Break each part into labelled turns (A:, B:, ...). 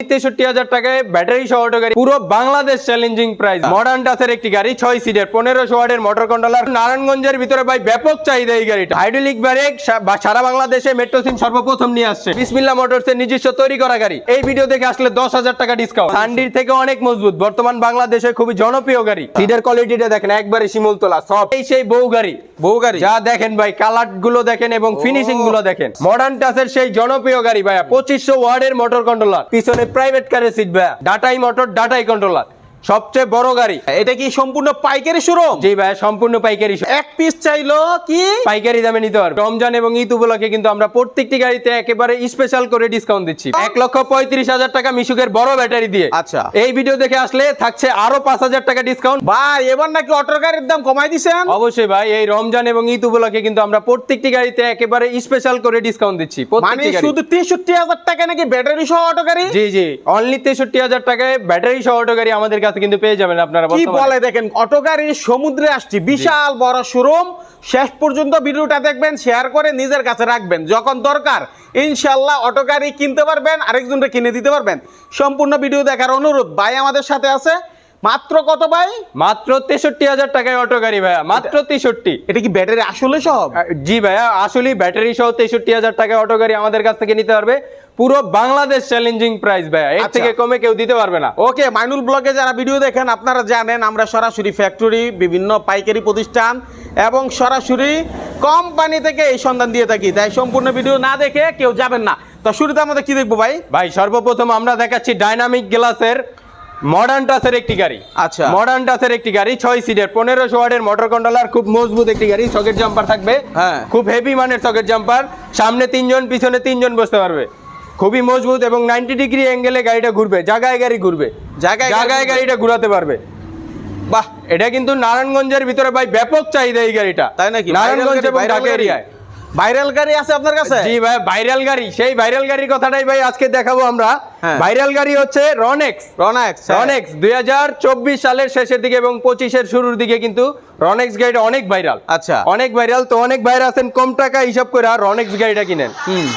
A: তেষট্টি হাজার টাকায় ব্যাটারি সহ গাড়ি পুরো বাংলাদেশ চ্যালেঞ্জিং প্রাইস মডার্ন টাসের একটি গাড়ি ছয় সিটের পনেরোশো ওয়ার্ডের মোটর কন্ট্রোলার নারায়ণগঞ্জের ভিতরে ভাই ব্যাপক চাহিদা এই গাড়িটা। হাইড্রোলিক ব্রেক সারা বাংলাদেশে মেট্রো সিম সর্বপ্রথম নিয়ে আসছে। বিসমিল্লা মোটরস এর নিজস্ব তৈরি করা গাড়ি। এই ভিডিও দেখে আসলে দশ হাজার টাকা ডিসকাউন্ট সান্ডির থেকে অনেক মজবুত। বর্তমান বাংলাদেশে খুবই জনপ্রিয় গাড়ি। সিটের কোয়ালিটিটা দেখেন একবারে শিমুল তোলা। সব এই সেই বউ গাড়ি।
B: বউ গাড়ি।
A: যা দেখেন ভাই কালারগুলো দেখেন এবং ফিনিশিংগুলো দেখেন। মডার্ন টাসের সেই জনপ্রিয় গাড়ি ভাইয়া পঁচিশশো ওয়ার্ডের মোটর কন্ট্রোলার পিছনে প্রাইভেট কারে সিট ভাইয়া। ডাটাই মোটর ডাটাই কন্ট্রোলার সবচেয়ে বড় গাড়ি।
B: এটা কি সম্পূর্ণ পাইকারি শোরুম?
A: জি ভাইয়া সম্পূর্ণ পাইকারি।
B: এক পিস চাইলো কি?
A: পাইকারি দামে নিতে পারবে। রমজান এবং ঈদ উপলক্ষে কিন্তু আমরা প্রত্যেকটি গাড়িতে একেবারে স্পেশাল করে ডিসকাউন্ট দিচ্ছি। এক লক্ষ পঁয়ত্রিশ হাজার টাকা মিশুকের বড় ব্যাটারি দিয়ে।
B: আচ্ছা।
A: এই ভিডিও দেখে আসলে থাকছে আরও পাঁচ হাজার টাকা ডিসকাউন্ট
B: ভাই এবার নাকি অটোর গাড়ির দাম কমাই দিছেন?
A: অবশ্যই ভাই এই রমজান এবং ঈদ উপলক্ষে কিন্তু আমরা প্রত্যেকটি গাড়িতে একেবারে স্পেশাল করে ডিসকাউন্ট দিচ্ছি।
B: মানে শুধু তেষট্টি হাজার টাকা নাকি ব্যাটারি সহ অটো গাড়ি?
A: জি জি। অনলি তেষট্টি হাজার টাকায় ব্যাটারি সহ অটো গাড়ি আমাদের কাছে কিন্তু পেয়ে যাবেন আপনারা
B: কি বলে দেখেন অটো গাড়ির সমুদ্রে আসছি বিশাল বড় শোরুম। শেষ পর্যন্ত ভিডিওটা দেখবেন শেয়ার করে নিজের কাছে রাখবেন। যখন দরকার ইনশাল্লাহ অটো গাড়ি কিনতে পারবেন আরেকজনকে কিনে দিতে পারবেন। সম্পূর্ণ ভিডিও দেখার অনুরোধ ভাই আমাদের সাথে আছে। মাত্র কত ভাই?
A: মাত্র তেষট্টি হাজার টাকায় অটো গাড়ি ভাইয়া মাত্র তেষট্টি।
B: এটা কি ব্যাটারি আসলে সব?
A: জি ভাইয়া আসলে ব্যাটারি সহ তেষট্টি হাজার টাকায় অটো গাড়ি আমাদের কাছ থেকে নিতে পারবে। পুরো বাংলাদেশ চ্যালেঞ্জিং প্রাইস ভাইয়া। এর
B: আচ্ছা।
A: থেকে কমে কেউ দিতে পারবে না।
B: ওকে মাইনুল ব্লগে যারা ভিডিও দেখেন আপনারা জানেন আমরা সরাসরি ফ্যাক্টরি বিভিন্ন পাইকারি প্রতিষ্ঠান এবং সরাসরি কোম্পানি থেকে এই সন্ধান দিয়ে থাকি। তাই সম্পূর্ণ ভিডিও না দেখে কেউ যাবেন না। তো শুরুতে আমাদের কি দেখব ভাই?
A: ভাই সর্বপ্রথম আমরা দেখাচ্ছি ডাইনামিক গ্লাসের মডার্ন টাসের একটি গাড়ি।
B: আচ্ছা।
A: মডার্ন টাসের একটি গাড়ি ছয় সিটের পনেরোশো ওয়ার্ডের মোটর কন্ট্রোলার খুব মজবুত একটি গাড়ি সকেট জাম্পার থাকবে।
B: হ্যাঁ।
A: খুব হেভি মানের সকেট জাম্পার সামনে তিনজন পিছনে তিনজন বসতে পারবে। খুবই মজবুত এবং নাইনটি ডিগ্রি অ্যাঙ্গেলে গাড়িটা ঘুরবে জায়গায় গাড়ি ঘুরবে।
B: জায়গায়
A: জায়গায় গাড়িটা ঘুরাতে পারবে।
B: বাহ
A: এটা কিন্তু নারায়ণগঞ্জের ভিতরে ভাই ব্যাপক চাহিদা এই গাড়িটা।
B: তাই নাকি?
A: নারায়ণগঞ্জ এবং ঢাকা এরিয়ায়
B: ভাইরাল গাড়ি আছে আপনার কাছে?
A: জি ভাই ভাইরাল গাড়ি। সেই ভাইরাল গাড়ির কথাটাই ভাই আজকে দেখাবো আমরা।
B: হ্যাঁ।
A: ভাইরাল গাড়ি হচ্ছে রনেক্স
B: রনাক্স
A: রনেক্স দুই সালের শেষের দিকে এবং পঁচিশের শুরুর দিকে কিন্তু রনেক্স গাড়িটা অনেক ভাইরাল।
B: আচ্ছা।
A: অনেক ভাইরাল তো অনেক ভাইরাল আছেন কম টাকা হিসাব করে রনেক্স গাড়িটা কিনেন।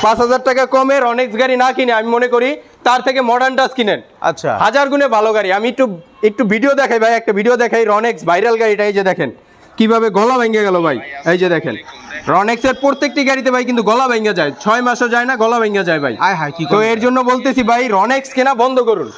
A: পাঁচ হাজার টাকা কমে রনেক্স গাড়ি না কিনে আমি মনে করি তার থেকে মডার্ন টাচ কিনেন।
B: আচ্ছা।
A: হাজার গুণে ভালো গাড়ি। আমি একটু একটু ভিডিও দেখাই ভাই একটা ভিডিও দেখাই রনেক্স ভাইরাল গাড়িটা এই যে দেখেন। কীভাবে গলা ভেঙে গেল ভাই? এই যে দেখেন। রনেক্সের প্রত্যেকটি গাড়িতে ভাই কিন্তু গলা ভেঙে যায়। ছয় মাসও যায় না গলা ভেঙে যায় ভাই।
B: আয় হায় কি
A: তো এর জন্য বলতেছি ভাই রনেক্স কেনা বন্ধ করুন।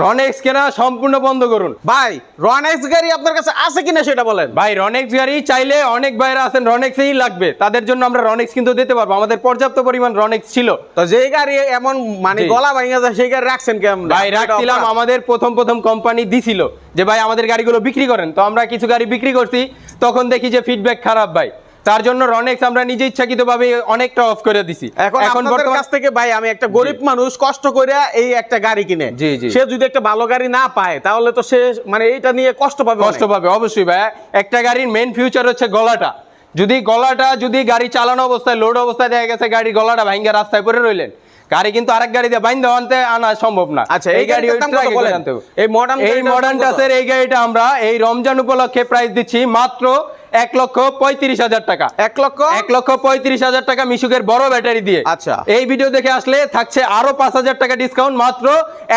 A: রনেক্স কেনা সম্পূর্ণ বন্ধ করুন।
B: ভাই রনেক্স গাড়ি আপনার কাছে আছে কিনা সেটা বলেন?
A: ভাই রনেক্স গাড়ি চাইলে অনেক ভাইরা আছেন রনেক্সেই লাগবে। তাদের জন্য আমরা রনেক্স কিন্তু দিতে পারব। আমাদের পর্যাপ্ত পরিমাণ রনেক্স ছিল।
B: তো যে গাড়ি এমন মানে। গলা ভাঙা যায় সেই গাড়ি রাখছেন কেমন
A: ভাই রাখছিলাম। আমাদের প্রথম প্রথম কোম্পানি দিছিল যে ভাই আমাদের গাড়িগুলো বিক্রি করেন। তো আমরা কিছু গাড়ি বিক্রি করছি। তখন দেখি যে ফিডব্যাক খারাপ ভাই। তার জন্য রনেক্স আমরা নিজে ইচ্ছাকৃত ভাবে অনেকটা অফ করে দিছি।
B: এখন এখন কাছ থেকে ভাই আমি একটা গরিব মানুষ কষ্ট করে এই একটা গাড়ি কিনে। সে যদি একটা ভালো গাড়ি না পায় তাহলে তো সে মানে এইটা নিয়ে কষ্ট পাবে
A: কষ্ট পাবে অবশ্যই ভাই। একটা গাড়ির মেন ফিউচার হচ্ছে গলাটা। যদি গলাটা যদি গাড়ি চালানো অবস্থায় লোড অবস্থায় দেখা গেছে গাড়ির গলাটা ভাঙ্গা রাস্তায় পড়ে রইলেন। গাড়ি কিন্তু আরেক গাড়ি দিয়ে বাইন্দা আনতে আনা সম্ভব না।
B: আচ্ছা, এই
A: হবে।
B: এই modern
A: এই মডার্ন? টাসের এই গাড়িটা আমরা এই রমজান উপলক্ষে প্রাইস দিচ্ছি মাত্র এক লক্ষ পঁয়ত্রিশ হাজার টাকা।
B: এক লক্ষ?
A: এক লক্ষ পঁয়ত্রিশ হাজার টাকা মিশুকের বড় ব্যাটারি দিয়ে।
B: আচ্ছা।
A: এই ভিডিও দেখে আসলে থাকছে আরও পাঁচ হাজার টাকা ডিসকাউন্ট মাত্র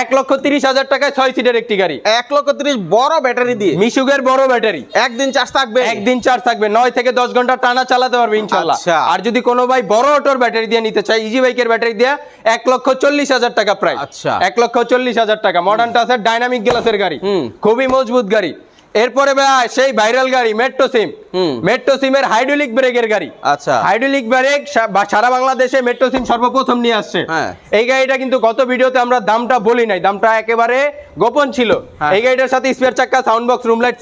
A: এক লক্ষ তিরিশ হাজার টাকায় ছয় সিটের একটি গাড়ি।
B: এক লক্ষ তিরিশ বড় ব্যাটারি দিয়ে?
A: মিশুকের বড় ব্যাটারি।
B: একদিন চার্জ থাকবে?
A: একদিন চার্জ থাকবে নয় থেকে দশ ঘণ্টা টানা চালাতে পারবে ইনশাল্লাহ।
B: আচ্ছা।
A: আর যদি কোনো ভাই বড় অটোর ব্যাটারি দিয়ে নিতে চায় ইজি বাইকের ব্যাটারি দিয়ে এক লক্ষ চল্লিশ হাজার টাকা প্রায়
B: আচ্ছা।
A: এক লক্ষ চল্লিশ হাজার টাকা। মডার্ন টাসের ডাইনামিক গ্লাসের গাড়ি। খুবই মজবুত গাড়ি। এরপরে ভাই সেই ভাইরাল গাড়ি মেট্রো সিম
B: হুম।
A: মেট্রো সিমের হাইড্রোলিক ব্রেকের গাড়ি।
B: আচ্ছা।
A: হাইড্রোলিক ব্রেক সারা বাংলাদেশে মেট্রো সিম সর্বপ্রথম নিয়ে আসছে।
B: হ্যাঁ।
A: এই গাড়িটা কিন্তু গত ভিডিওতে আমরা দামটা বলি নাই। দামটা একেবারে গোপন ছিল।
B: হ্যাঁ।
A: এই গাড়িটার সাথে স্পেয়ার চাক্কা সাউন্ড বক্স রুম লাইট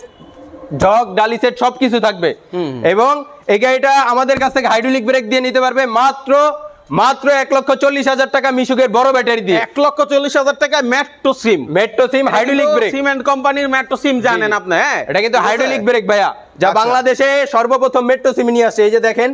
A: জগ ডালি সেট সবকিছু থাকবে। এবং এই গাড়িটা আমাদের কাছ থেকে হাইড্রোলিক ব্রেক দিয়ে নিতে পারবে মাত্র মাত্র এক লক্ষ চল্লিশ হাজার টাকা মিশুকের বড় ব্যাটারি দিয়ে
B: এক লক্ষ চল্লিশ হাজার টাকায় metro sim
A: metro sim hydraulic brake
B: cement কোম্পানির মেট্রো সিম জানেন। আপনি হ্যাঁ
A: এটা কিন্তু হাইড্রোলিক ব্রেক ভাইয়া যা
B: আচ্ছা।
A: বাংলাদেশে সর্বপ্রথম মেট্রো সিম নিয়ে আসছে এই যে দেখেন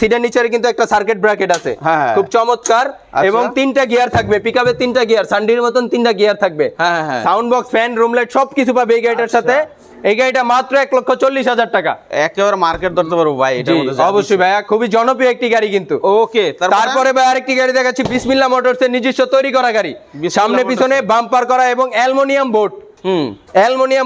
A: সিটের নিচে কিন্তু একটা সার্কিট ব্র্যাকেট আছে
B: হ্যাঁ।
A: খুব চমৎকার
B: আচ্ছা।
A: এবং তিনটা গিয়ার থাকবে পিকআপের তিনটা গিয়ার সান্ডির মতন তিনটা গিয়ার থাকবে
B: হ্যাঁ, হ্যাঁ।
A: Sound box fan room light সবকিছু পাবে এই গাড়িটার
B: আচ্ছা।
A: সাথে এই গাড়িটা মাত্র এক লক্ষ চল্লিশ হাজার টাকা।
B: একেবারে মার্কেট ধরতে পারব ভাই
A: অবশ্যই ভাইয়া খুবই জনপ্রিয় একটি গাড়ি কিন্তু।
B: ওকে
A: তারপরে? ভাই আরেকটি গাড়ি দেখাচ্ছি বিসমিল্লা মোটরস এর নিজস্ব তৈরি করা গাড়ি। সামনে পিছনে বাম্পার করা এবং অ্যালুমিনিয়াম বোর্ড।
B: হুম।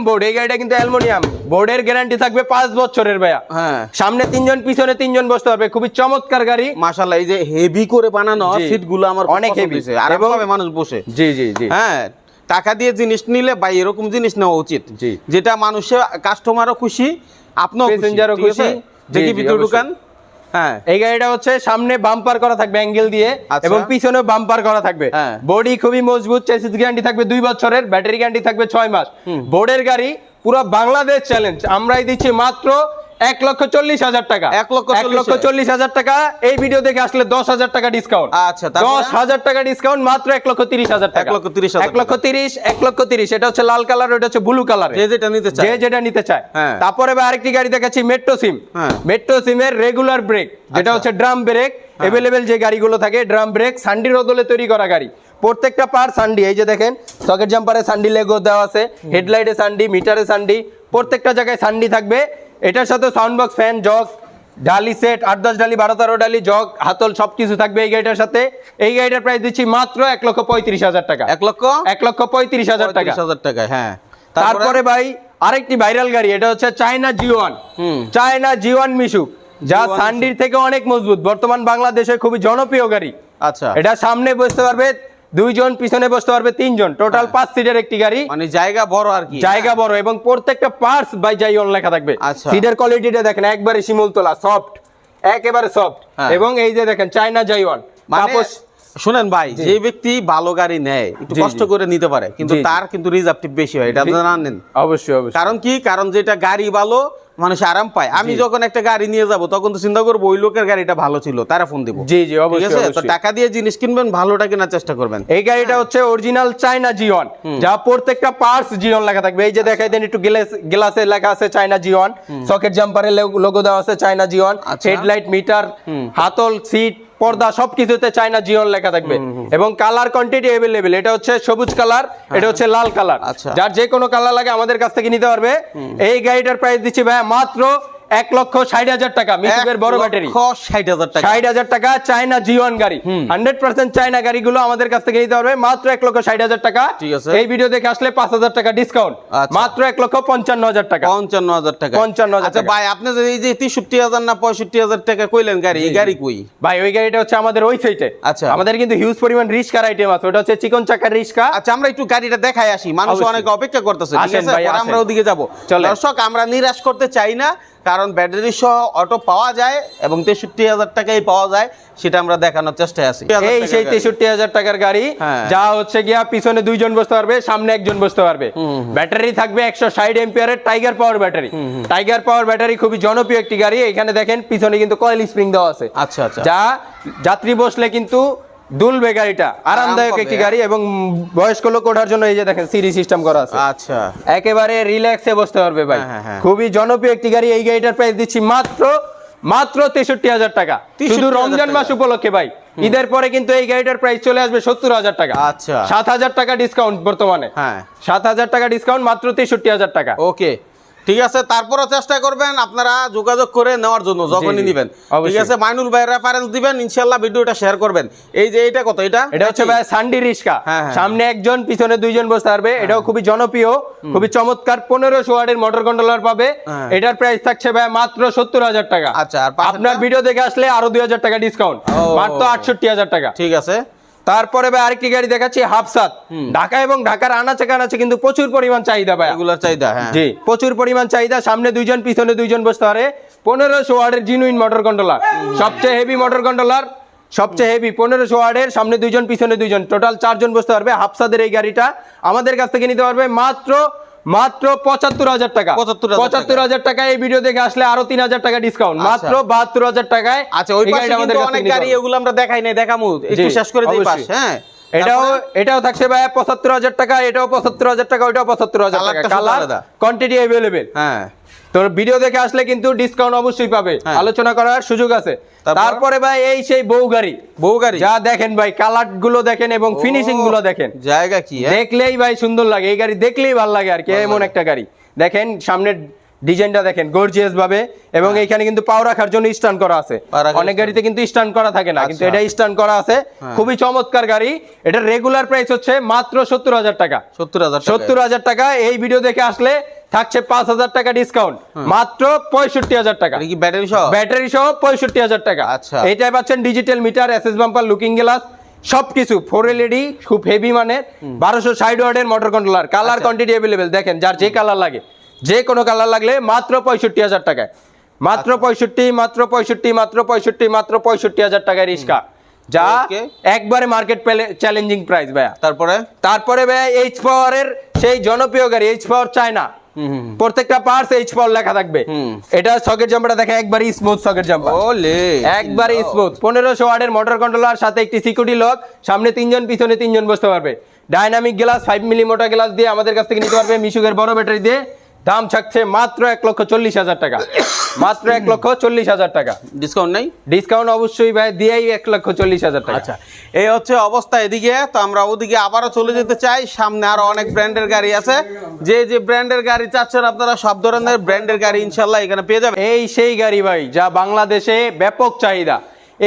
A: বোর্ড এই গাড়িটা কিন্তু অ্যালুমিনিয়াম। বোর্ডের গ্যারান্টি থাকবে পাঁচ বছরের ভাইয়া।
B: হ্যাঁ।
A: সামনে তিনজন পিছনে তিনজন বসতে পারবে খুবই চমৎকার গাড়ি।
B: মাশাআল্লাহ এই যে হেভি করে বানানো। সিটগুলো আমার
A: অনেক heavy।
B: আর
A: এবং-
B: এবং মানুষ বসে।
A: জি জি জি।
B: হ্যাঁ টাকা দিয়ে জিনিস নিলে ভাই এরকম জিনিস নেওয়া উচিত যেটা মানুষের কাস্টমারও খুশি আছে?
A: খুশি।
B: দেখি ভিতরে। ঢুকান হ্যাঁ
A: এই গাড়িটা হচ্ছে সামনে বাম্পার করা থাকবে অ্যাঙ্গেল দিয়ে
B: আচ্ছা।
A: এবং পিছনে বাম্পার করা থাকবে
B: হ্যাঁ।
A: বডি খুবই মজবুত চেসিস গ্যারান্টি থাকবে দুই বছরের ব্যাটারি গ্যারান্টি থাকবে ছয় মাস বোর্ডের গাড়ি পুরো বাংলাদেশ চ্যালেঞ্জ আমরাই দিচ্ছি মাত্র এক লক্ষ চল্লিশ হাজার টাকা।
B: এক লক্ষ
A: লক্ষ
B: চল্লিশ
A: হাজার টাকা এই ভিডিও দেখে আসলে দশ হাজার টাকা ডিসকাউন্ট
B: আচ্ছা,
A: দশ হাজার টাকা ডিসকাউন্ট মাত্র এক লক্ষ তিরিশ হাজার টাকা।
B: এক লক্ষ তিরিশ
A: এক লক্ষ তিরিশ এক লক্ষ তিরিশ এটা হচ্ছে লাল কালার ওটা হচ্ছে ব্লু কালার
B: যে যেটা নিতে চায়।
A: যে যেটা নিতে চায়।
B: হ্যাঁ।
A: তারপরে আরেকটি গাড়ি দেখাচ্ছি মেট্রো সিম। মেট্রো সিমের রেগুলার ব্রেক যেটা
B: আচ্ছা।
A: হচ্ছে ড্রাম ব্রেক এভেলেবেল যে গাড়িগুলো থাকে ড্রাম ব্রেক সান্ডির বদলে তৈরি করা গাড়ি। প্রত্যেকটা পার সান্ডি এই যে দেখেন সকেট জাম্পারে সান্ডি লেগো দেওয়া আছে হেডলাইটে সান্ডি মিটারে সান্ডি প্রত্যেকটা জায়গায় সান্ডি থাকবে। এটার সাথে সাউন্ড বক্স ফ্যান জগ ডালি সেট আট দশ ডালি বারো তেরো ডালি জগ হাতল সবকিছু থাকবে এই গাড়িটার সাথে। এই গাড়িটার প্রাইস দিচ্ছি মাত্র এক লক্ষ পঁয়ত্রিশ হাজার টাকা।
B: এক লক্ষ?
A: এক লক্ষ পঁয়ত্রিশ হাজার টাকা।
B: হাজার টাকা হ্যাঁ।
A: তারপরে? ভাই আরেকটি ভাইরাল গাড়ি এটা হচ্ছে চায়না জিওয়ান
B: হুম।
A: চায়না জিওয়ান মিশুক যা সান্ডির থেকে অনেক মজবুত। বর্তমান বাংলাদেশে খুবই জনপ্রিয় গাড়ি।
B: আচ্ছা।
A: এটা সামনে বসতে পারবে দুইজন পিছনে বসতে পারবে তিনজন। টোটাল পাঁচ সিটের একটি গাড়ি।
B: মানে জায়গা বড় আর কি।
A: জায়গা বড় এবং প্রত্যেকটা পার্টস বাই জাইওন লেখা থাকবে।
B: আচ্ছা।
A: সিটের কোয়ালিটিটা দেখেন একবারে শিমুল তোলা সফট একেবারে সফট
B: হ্যাঁ।
A: এবং এই যে দেখেন চায়না জাইওয়ান তাপস
B: শুনেন ভাই যে ব্যক্তি ভালো গাড়ি নেয় একটু কষ্ট করে নিতে পারে কিন্তু। তার কিন্তু রিজার্ভটি বেশি হয় এটা জানেন।
A: অবশ্যই অবশ্যই।
B: কারণ কি? কারণ যেটা গাড়ি ভালো মানুষ আরাম পায়। আমি যখন একটা গাড়ি নিয়ে যাব তখন তো চিন্তা করব ওই লোকের গাড়িটা ভালো ছিল তারা ফোন দিব।
A: জি জি
B: ঠিক
A: অবশ্যই
B: আছে? তো টাকা দিয়ে জিনিস কিনবেন ভালোটা কেনার চেষ্টা করবেন।
A: এই গাড়িটা হচ্ছে অরিজিনাল চায়না জিওন যা প্রত্যেকটা পার্টস জিওন লেখা থাকবে। এই যে দেখাই দেন একটু গ্লাস গ্লাসে লেখা আছে চায়না জিওন সকেট জাম্পারে লোগো দেওয়া আছে চায়না জিওন
B: আচ্ছা।
A: হেডলাইট মিটার হাতল সিট পর্দা সবকিছুতে চায়না জিওন লেখা থাকবে এবং কালার কোয়ান্টিটি अवेलेबल এটা হচ্ছে সবুজ কালার এটা হচ্ছে লাল কালার
B: আচ্ছা।
A: যার যে কোনো কালার লাগে আমাদের কাছ থেকে নিতে পারবে এই গাড়িটার প্রাইস দিচ্ছি ভাই মাত্র এক লক্ষ ষাট হাজার টাকা মিশুকের বড় ব্যাটারি।
B: ষাট হাজার টাকা।
A: ষাট হাজার টাকা চায়না জিওয়ান গাড়ি। হান্ড্রেড পার্সেন্ট চায়না গাড়িগুলো আমাদের কাছ থেকে নিতে পারবে। মাত্র এক লক্ষ ষাট হাজার টাকা।
B: ঠিক আছে।
A: এই ভিডিও দেখে আসলে পাঁচ হাজার টাকা ডিসকাউন্ট
B: আচ্ছা।
A: মাত্র এক লক্ষ পঞ্চান্ন হাজার টাকা।
B: পঞ্চান্ন হাজার টাকা।
A: 55,000
B: আচ্ছা
A: টাকা।
B: ভাই আপনি এই যে তেষট্টি হাজার না পঁয়ষট্টি হাজার টাকা কইলেন গাড়ি এই গাড়ি কই?
A: ভাই ওই গাড়িটা হচ্ছে আমাদের ওই সাইটে
B: আচ্ছা।
A: আমাদের কিন্তু হিউজ পরিমাণ রিস্কার আইটেম আছে। ওটা হচ্ছে চিকন চাকার রিস্কা
B: আচ্ছা আমরা একটু গাড়িটা দেখাই আসি। মানুষ। অনেক অপেক্ষা করতেছে ঠিক আছে। আমরা ওদিকে যাব। দর্শক আমরা নিরাশ করতে চাই না। কারণ ব্যাটারি সহ অটো পাওয়া যায় এবং তেষট্টি হাজার টাকাই পাওয়া যায় সেটা আমরা দেখানোর চেষ্টায় আছি।
A: এই সেই তেষট্টি হাজার টাকার গাড়ি
B: হ্যাঁ।
A: যা হচ্ছে গিয়া পিছনে দুইজন বসতে পারবে সামনে একজন বসতে পারবে। ব্যাটারি থাকবে একশো ষাট এম্পিয়ারের Tiger Power battery Tiger Power battery খুবই জনপ্রিয় একটি গাড়ি এখানে দেখেন পিছনে কিন্তু কয়েল স্প্রিং দেওয়া আছে।
B: আচ্ছা আচ্ছা।
A: যা যাত্রী বসলে কিন্তু দুলবে গাড়িটা আরামদায়ক একটি
B: হ্যাঁ।
A: গাড়ি এবং বয়স্ক লোক ওঠার জন্য এই যে দেখেন সিরি সিস্টেম করা আছে।
B: আচ্ছা।
A: একেবারে রিল্যাক্সে বসতে পারবে ভাই।
B: হ্যাঁ, হ্যাঁ, হ্যাঁ।
A: খুবই জনপ্রিয় একটি গাড়ি এই গাড়িটার প্রাইস দিচ্ছি মাত্র মাত্র তেষট্টি হাজার টাকা।
B: 63,000
A: শুধু রমজান মাস উপলক্ষে ভাই। ঈদের পরে কিন্তু এই গাড়িটার প্রাইস চলে আসবে সত্তর হাজার টাকা।
B: আচ্ছা।
A: সাত হাজার টাকা ডিসকাউন্ট বর্তমানে।
B: হ্যাঁ।
A: সাত হাজার টাকা ডিসকাউন্ট মাত্র তেষট্টি হাজার টাকা।
B: ওকে ঠিক আছে তারপরও চেষ্টা করবেন আপনারা যোগাযোগ করে নেওয়ার জন্য যখনই নিবেন। ঠিক আছে মাইনুল ভাই রেফারেন্স দিবেন ইনশাআল্লাহ ভিডিওটা শেয়ার করবেন। এই যে এটা কত এটা
A: এটা হচ্ছে ভাই সান্ডি রিস্কা।
B: হ্যাঁ, হ্যাঁ।
A: সামনে একজন পিছনে দুইজন বসতে পারবে এটাও খুবই জনপ্রিয় খুবই চমৎকার পনেরোশো ওয়ার্ডের মোটর কন্ট্রোলার পাবে।
B: হ্যাঁ।
A: এটার প্রাইস থাকছে ভাই মাত্র সত্তর হাজার টাকা।
B: আচ্ছা, আর
A: আপনার ভিডিও দেখে আসলে আরও দুই হাজার টাকা ডিসকাউন্ট মাত্র আটষট্টি হাজার টাকা।
B: ঠিক আছে।
A: তারপরে ভাই আরেকটি গাড়ি দেখাচ্ছি হাফসাত। ঢাকা এবং ঢাকার আনাচে কানাচে কিন্তু প্রচুর পরিমাণ চাহিদা ভাই
B: এগুলোর চাহিদা হ্যাঁ।
A: জি প্রচুর পরিমাণ চাহিদা সামনে দুইজন পিছনে দুইজন বসতে পারে। পনেরোশো ওয়ার্ডের জিনুইন মোটর কন্ট্রোলার সবচেয়ে হেভি মোটর কন্ট্রোলার সবচেয়ে হেভি পনেরোশো ওয়ার্ডের সামনে দুইজন পিছনে দুইজন। টোটাল চারজন বসতে পারবে হাফসাদের এই গাড়িটা। আমাদের কাছ থেকে নিতে পারবে মাত্র মাত্র পঁচাত্তর হাজার টাকা।
B: পঁচাত্তর
A: পঁচাত্তর হাজার টাকা এই ভিডিও দেখে আসলে আরও তিন হাজার টাকা ডিসকাউন্ট
B: আচ্ছা।
A: মাত্র বাহাত্তর হাজার টাকায়
B: আচ্ছা ওই
A: আমাদের
B: অনেক গাড়ি এগুলো আমরা দেখাই নাই দেখামু। একটু শেষ করে দিই পাশ হ্যাঁ।
A: এটাও এটাও থাকছে ভাই পঁচাত্তর হাজার টাকা এটাও পঁচাত্তর হাজার টাকা ওইটাও পঁচাত্তর হাজার টাকা। কালার কোয়ান্টিটি অ্যাভেলেবেল
B: হ্যাঁ।
A: তো ভিডিও দেখে আসলে কিন্তু ডিসকাউন্ট অবশ্যই পাবে।
B: হ্যাঁ।
A: আলোচনা করার সুযোগ আছে।
B: তারপরে?
A: ভাই এই সেই বউ গাড়ি।
B: বউ গাড়ি?
A: যা দেখেন ভাই কালারগুলো দেখেন এবং ফিনিশিংগুলো দেখেন।
B: জায়গা কি হ্যাঁ?
A: দেখলেই ভাই সুন্দর লাগে। এই গাড়ি দেখলেই ভালো লাগে আর কি এমন একটা গাড়ি। দেখেন সামনের ডিজাইনটা দেখেন গর্জিয়াস ভাবে। এবং এখানে কিন্তু পাও রাখার জন্য স্ট্যান্ড করা আছে। অনেক গাড়িতে কিন্তু স্ট্যান্ড করা থাকে না কিন্তু
B: আচ্ছা।
A: এটা স্ট্যান্ড করা আছে। খুবই চমৎকার গাড়ি। এটা রেগুলার প্রাইস হচ্ছে মাত্র সত্তর হাজার টাকা।
B: সত্তর হাজার
A: সত্তর হাজার টাকা। এই ভিডিও দেখে আসলে থাকছে পাঁচ হাজার টাকা ডিসকাউন্ট মাত্র পঁয়ষট্টি হাজার টাকা।
B: কি ব্যাটারি সহ?
A: ব্যাটারি সহ পঁয়ষট্টি হাজার টাকা।
B: আচ্ছা।
A: এইটাই পাচ্ছেন digital meter SS bumper looking glass সবকিছু। ফোর এলইডি খুব হেভি মানের। বারোশো ষাট ওয়ার্ডের motor controller
B: colour.
A: Quantity available দেখেন যার যে কালার লাগে যে কোনো কালার লাগলে মাত্র পঁয়ষট্টি হাজার টাকায়। মাত্র
B: আচ্ছা।
A: পঁয়ষট্টি মাত্র পঁয়ষট্টি মাত্র পঁয়ষট্টি মাত্র পঁয়ষট্টি হাজার টাকায় রিক্সা যা একবারে মার্কেট চ্যালেঞ্জিং প্রাইস ভাইয়া।
B: তারপরে?
A: তারপরে ভাইয়া এইচ পাওয়ারের সেই জনপ্রিয় গাড়ি এইচ পাওয়ার চায়না প্রত্যেকটা পার্স এইচ পল লেখা থাকবে। এটা সকেট জাম্পারটা দেখে একবারই স্মুথ সকেট জাম্পার
B: ওলে।
A: একবারই স্মুথ পনেরোশো ওয়াটের মোটর কন্ট্রোলার সাথে একটি সিকিউরিটি লক সামনে তিনজন পিছনে তিনজন বসতে পারবে। ডাইনামিক গ্লাস ফাইভ মিলি মোটা গ্লাস দিয়ে আমাদের কাছ থেকে নিতে পারবে মিশুকের বড় ব্যাটারি দিয়ে। দাম থাকছে মাত্র এক লক্ষ চল্লিশ হাজার টাকা। মাত্র এক লক্ষ চল্লিশ হাজার টাকা।
B: ডিসকাউন্ট নাই?
A: ডিসকাউন্ট অবশ্যই ভাই দিয়েই এক লক্ষ চল্লিশ হাজার টাকা।
B: আচ্ছা এই হচ্ছে অবস্থা এদিকে তো আমরা ওদিকে আবারও চলে যেতে চাই। সামনে আরও অনেক ব্র্যান্ডের গাড়ি আছে। যে যে ব্র্যান্ডের গাড়ি চাচ্ছেন আপনারা সব ধরনের ব্র্যান্ডের গাড়ি ইনশাল্লাহ এখানে পেয়ে যাবেন।
A: এই সেই গাড়ি ভাই যা বাংলাদেশে ব্যাপক চাহিদা।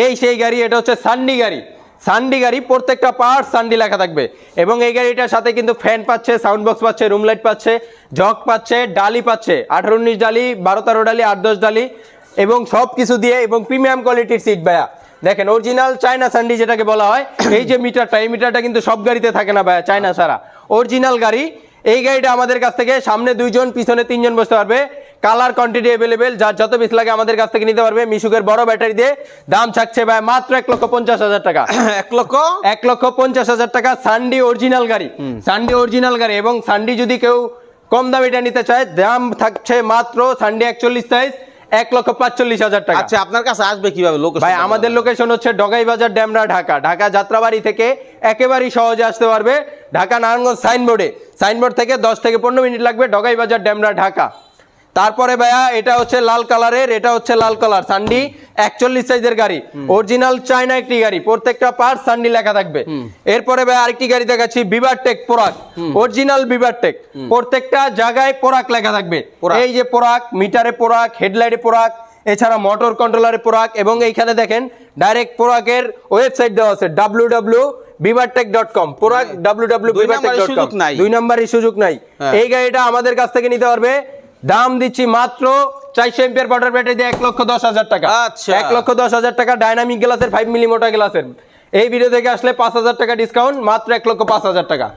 A: এই সেই গাড়ি এটা হচ্ছে সান্ডি গাড়ি। সান্ডি গাড়ি, প্রত্যেকটা পার্ট সান্ডি লেখা থাকবে। এবং এই গাড়িটার সাথে কিন্তু ফ্যান পাচ্ছে সাউন্ড বক্স পাচ্ছে রুম লাইট পাচ্ছে জগ পাচ্ছে, ডালি পাচ্ছে। আঠারো উনিশ ডালি, বারো তেরো ডালি, আট দশ ডালি, এবং সব কিছু দিয়ে এবং প্রিমিয়াম কোয়ালিটির সিট ভাইয়া। দেখেন অরিজিনাল চায়না সান্ডি যেটাকে বলা হয়, এই যে মিটারটা, এই মিটারটা কিন্তু সব গাড়িতে থাকে না ভাইয়া চায়না ছাড়া। অরিজিনাল গাড়ি, এই গাড়িটা আমাদের কাছ থেকে সামনে দুইজন, পিছনে তিনজন বসতে পারবে। কালার কোয়ান্টিটি অ্যাভেলেবেল যার যত পিস লাগে আমাদের কাছ থেকে নিতে পারবে। মিশুকের বড় ব্যাটারি দিয়ে দাম থাকছে ভাই মাত্র এক লক্ষ পঞ্চাশ হাজার টাকা।
B: এক লক্ষ?
A: এক লক্ষ পঞ্চাশ হাজার টাকা সানডি অরিজিনাল গাড়ি। সানডি অরিজিনাল গাড়ি এবং সানডি যদি কেউ কম দামিটা নিতে চায় দাম থাকছে মাত্র সানডি একচল্লিশ সাইজ এক লক্ষ পাঁচচল্লিশ হাজার টাকা।
B: আচ্ছা আপনার কাছে আসবে কীভাবে
A: ভাই আমাদের লোকেশন হচ্ছে ডগাই বাজার ড্যামরা ঢাকা। ঢাকা যাত্রাবাড়ি থেকে একেবারেই সহজে আসতে পারবে। ঢাকা নারায়ণগঞ্জ সাইনবোর্ডে সাইনবোর্ড থেকে দশ থেকে পনেরো মিনিট লাগবে ডগাই বাজার ড্যামরা ঢাকা। তারপরে ভাইয়া এটা হচ্ছে লাল কালারের এটা হচ্ছে লাল কালার সান্ডি একচল্লিশ সাইজের গাড়ি। অরিজিনাল চায়না একটি গাড়ি প্রত্যেকটা পার্ট সান্ডি লেখা থাকবে। এরপরে ভাই আরেকটি গাড়ি দেখাচ্ছি বিবার টেক পোরাক অরিজিনাল বিবার টেক প্রত্যেকটা জায়গায় পোরাক লেখা থাকবে। এই যে পোরাক মিটারে পোরাক হেডলাইটে পোরাক এছাড়া মোটর কন্ট্রোলারে পোরাক এবং এইখানে দেখেন ডাইরেক্ট পোরাকের ওয়েবসাইট দেওয়া আছে ডাব্লিউ ডাব্লিউ ডট কম পোরাক ডাব্লিউ ডাব্লিউ
B: দুই
A: সুযোগ নাই।
B: হ্যাঁ।
A: এই গাড়িটা আমাদের কাছ থেকে নিতে পারবে দাম দিচ্ছি মাত্র চারশো এম্পিয়ার পাউডার ব্যাটারি দিয়ে এক লক্ষ দশ হাজার টাকা।
B: আচ্ছা।
A: এক লক্ষ দশ হাজার টাকা ডাইনামিক গ্লাসের ফাইভ মিলি মোটা গ্লাসের। এই ভিডিও থেকে আসলে পাঁচ হাজার টাকা ডিসকাউন্ট মাত্র এক লক্ষ পাঁচ হাজার টাকা।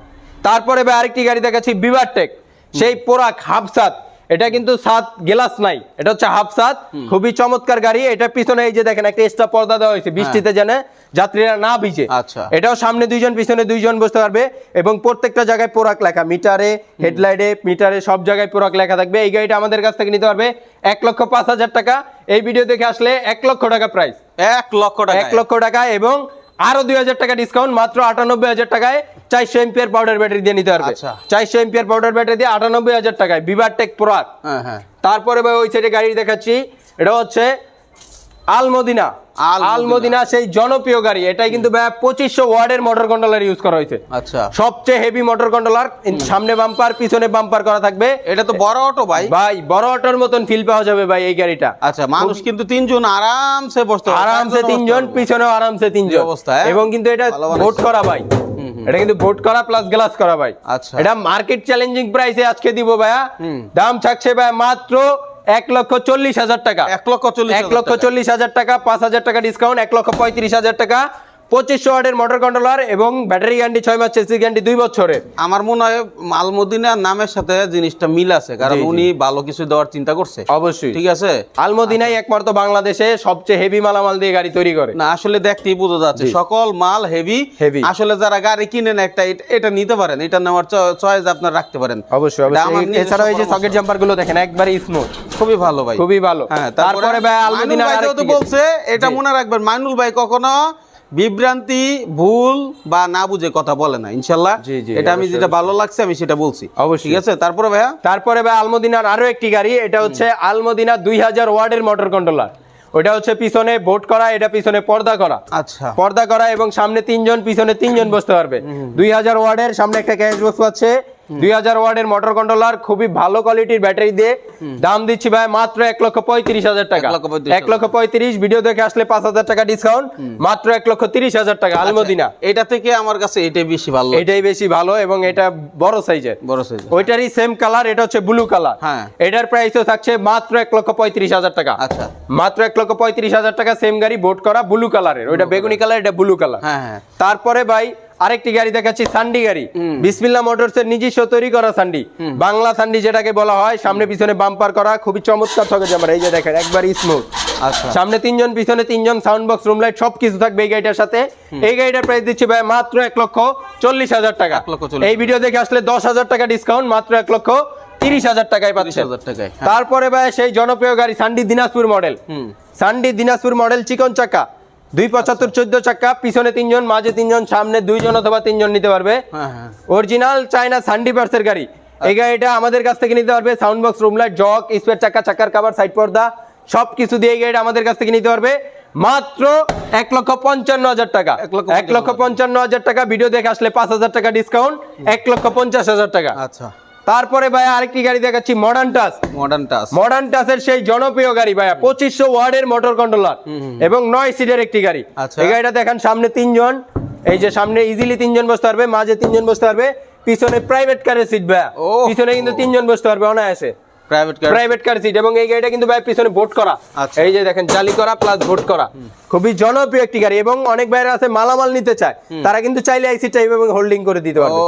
A: তারপরে ভাই আরেকটি গাড়ি দেখাচ্ছি বিভারটেক সেই পোরাক হাফসাত। এটা কিন্তু সাত গ্লাস নাই। এটা হচ্ছে হাফসাত খুবই চমৎকার গাড়ি। এটা পিছনে এই যে দেখেন একটা এক্সট্রা পর্দা দেওয়া হয়েছে বৃষ্টিতে যেন যাত্রীরা না ভিজে।
B: আচ্ছা।
A: এটাও সামনে দুইজন পিছনে দুইজন বসতে পারবে এবং প্রত্যেকটা জায়গায় পোরাক লেখা মিটারে হেডলাইটে মিটারে সব জায়গায় পোরাক লেখা থাকবে। এই গাড়িটা আমাদের কাছ থেকে নিতে পারবে এক লক্ষ পাঁচ হাজার টাকা। এই ভিডিও দেখে আসলে এক লক্ষ টাকা প্রাইস
B: এক লক্ষ টাকা
A: এক লক্ষ টাকা এবং আরও দুই হাজার টাকা ডিসকাউন্ট মাত্র আটানব্বই হাজার টাকায় চারশো এম্পিয়ার পাউডার ব্যাটারি দিয়ে নিতে পারবে।
B: আচ্ছা।
A: চারশো এম্পিয়ার পাউডার ব্যাটারি দিয়ে আটানব্বই হাজার টাকায় বিবার টেক
B: হ্যাঁ
A: তারপরে ভাই ওই সাইডে গাড়ি দেখাচ্ছি এটা হচ্ছে আলমদিনা।
B: আলমদিনা।
A: সেই জনপ্রিয় গাড়ি এটাই কিন্তু ভাই পঁচিশশো ওয়ার্ডের মোটর কন্ট্রোলার ইউজ করা হয়েছে।
B: আচ্ছা।
A: সবচেয়ে হেভি মোটর কন্ট্রোলার সামনে বাম্পার পিছনে বাম্পার করা থাকবে।
B: এটা তো বড় অটো ভাই।
A: ভাই বড় অটোর মতন ফিল পাওয়া যাবে ভাই এই গাড়িটা।
B: আচ্ছা মানুষ কিন্তু তিনজন আরামসে বসতে
A: আরামসে তিনজন। পিছনেও আরামসে তিনজন।
B: অবস্থা, হ্যাঁ?
A: এবং কিন্তু এটা ভোট করা ভাই। এটা কিন্তু ভোট করা প্লাস গ্লাস করা ভাই।
B: আচ্ছা।
A: এটা মার্কেট চ্যালেঞ্জিং প্রাইসে আজকে দিব ভাইয়া। দাম থাকছে ভাই মাত্র এক লক্ষ চল্লিশ হাজার টাকা।
B: এক লক্ষ চল্লিশ
A: এক লক্ষ চল্লিশ হাজার টাকা পাঁচ হাজার টাকা ডিসকাউন্ট এক লক্ষ পঁয়ত্রিশ হাজার টাকা। পঁচিশশো ওয়ার্ডের মোটর কন্ট্রোলার এবং ব্যাটারি গ্যারান্টি ছয় মাস চেসি গ্যারান্টি দুই বছরের
B: আমার মনে হয় আলমদিনার নামের সাথে জিনিসটা মিল আছে কারণ। উনি ভালো কিছু দেওয়ার চিন্তা করছে।
A: অবশ্যই।
B: ঠিক আছে?
A: আলমদিনাই একমাত্র বাংলাদেশে সবচেয়ে হেভি মালামাল দিয়ে গাড়ি তৈরি করে।
B: না আসলে দেখতেই বোঝা যাচ্ছে সকল মাল হেভি
A: Heavy।
B: আসলে যারা গাড়ি কিনেন একটা এটা- নিতে পারেন এটা নেওয়ার চয়েস আপনার রাখতে পারেন।
A: অবশ্যই এছাড়াও এই যে সকেট জাম্পারগুলো দেখেন একবারে স্মুথ
B: খুবই ভালো ভাই।
A: খুবই ভালো।
B: হ্যাঁ
A: তারপরে ভাই আলমদিনা
B: যেহেতু বলছে এটা মনে রাখবেন মাইনুল ভাই কখনো বিভ্রান্তি ভুল বা না বুঝে কথা বলে না ইনশাল্লাহ। এটা আমি যেটা ভালো লাগছে আমি সেটা বলছি।
A: অবশ্যই।
B: ঠিক আছে? তারপরে ভাইয়া?
A: তারপরে ভাই আলমদিনার আরও একটি গাড়ি এটা হচ্ছে আলমদিনা দুই হাজার ওয়ার্ডের মোটর কন্ট্রোলার ওটা হচ্ছে পিছনে বোট করা এটা পিছনে পর্দা করা।
B: আচ্ছা।
A: পর্দা করা এবং সামনে তিনজন পিছনে তিনজন বসতে পারবে। দুই হাজার ওয়ার্ডের সামনে একটা ক্যাশ বক্স পাচ্ছে দুই হাজার ওয়ার্ডের মোটর কন্ট্রোলার খুবই ভালো কোয়ালিটির ব্যাটারি দিয়ে। দাম দিচ্ছি ভাই মাত্র এক লক্ষ পঁয়ত্রিশ হাজার টাকা।
B: এক লক্ষ পঁয়ত্রিশ
A: ভিডিও দেখে আসলে পাঁচ হাজার টাকা ডিসকাউন্ট মাত্র এক লক্ষ তিরিশ হাজার টাকা আলমদিনা।
B: এটা থেকে আমার কাছে এটাই বেশি ভালো
A: এটাই বেশি ভালো এবং এটা বড় সাইজের
B: বড় সাইজ
A: ওইটারই সেম কালার এটা হচ্ছে ব্লু কালার
B: হ্যাঁ।
A: এটার প্রাইসও থাকছে মাত্র এক লক্ষ পঁয়ত্রিশ হাজার টাকা।
B: আচ্ছা।
A: মাত্র এক লক্ষ পঁয়ত্রিশ হাজার টাকা সেম গাড়ি বোট করা ব্লু কালারের ওইটা বেগুনি কালার এটা ব্লু কালার
B: হ্যাঁ হ্যাঁ।
A: তারপরে ভাই আরেকটি গাড়ি দেখাচ্ছি সান্ডি গাড়ি। বিসমিল্লা মোটরস এর নিজস্ব তৈরি করা সান্ডি। বাংলা সান্ডি যেটাকে বলা হয় সামনে পিছনে বাম্পার করা খুবই চমৎকার থাকে আমার এই যে দেখেন একবার স্মুথ
B: আচ্ছা।
A: সামনে তিনজন পিছনে তিনজন সাউন্ড বক্স রুম লাইট সব কিছু থাকবে এই গাড়িটার সাথে। এই গাড়িটার প্রাইস দিচ্ছি ভাই মাত্র এক লক্ষ চল্লিশ হাজার টাকা। এই ভিডিও দেখে আসলে দশ হাজার টাকা ডিসকাউন্ট মাত্র এক লক্ষ তিরিশ হাজার টাকায়
B: হাজার টাকায় হ্যাঁ।
A: তারপরে ভাই সেই জনপ্রিয় গাড়ি সান্ডি দিনাজপুর মডেল সান্ডি দিনাজপুর মডেল চিকন চাকা। দুই পঁচাত্তর চোদ্দ চাকা পিছনে তিনজন মাঝে তিনজন সামনে দুইজন অথবা তিনজন নিতে পারবে। অরিজিনাল চায়না সান্ডি পার্সের গাড়ি। এই গাড়িটা আমাদের কাছ থেকে নিতে পারবে sound box room light jug spare চাকা চাকার কাভার সাইড পর্দা সব কিছু দিয়ে এই গাড়িটা আমাদের কাছ থেকে নিতে পারবে। মাত্র এক লক্ষ পঞ্চান্ন হাজার টাকা।
B: এক লক্ষ
A: পঞ্চান্ন হাজার। টাকা ভিডিও দেখে আসলে পাঁচ হাজার টাকা ডিসকাউন্ট এক লক্ষ পঞ্চাশ হাজার টাকা।
B: আচ্ছা।
A: তারপরে ভাই আরেকটি গাড়ি দেখাচ্ছি modern touch
B: modern touch
A: modern টাচের সেই জনপ্রিয় গাড়ি ভাইয়া পঁচিশশো ওয়ার্ডের মোটর কন্ট্রোলার এবং নয় সিটের একটি গাড়ি।
B: আচ্ছা।
A: এই গাড়িটা দেখেন সামনে তিনজন এই যে সামনে ইজিলি তিনজন বসতে পারবে মাঝে তিনজন বসতে পারবে পিছনে প্রাইভেট কারের সিট ভাইয়া। পিছনে কিন্তু তিনজন বসতে পারবে অনায়াসে।
B: Private car
A: private car seat এবং এই গাড়িটা কিন্তু ভাই পিছনে ভোট করা।
B: আচ্ছা।
A: এই যে দেখেন জালি করা প্লাস ভোট করা। খুবই জনপ্রিয় একটি গাড়ি এবং অনেক আছে মালামাল নিতে চায়। তারা কিন্তু চাইলে এই সিটটা এইভাবে হোল্ডিং করে দিতে পারবে।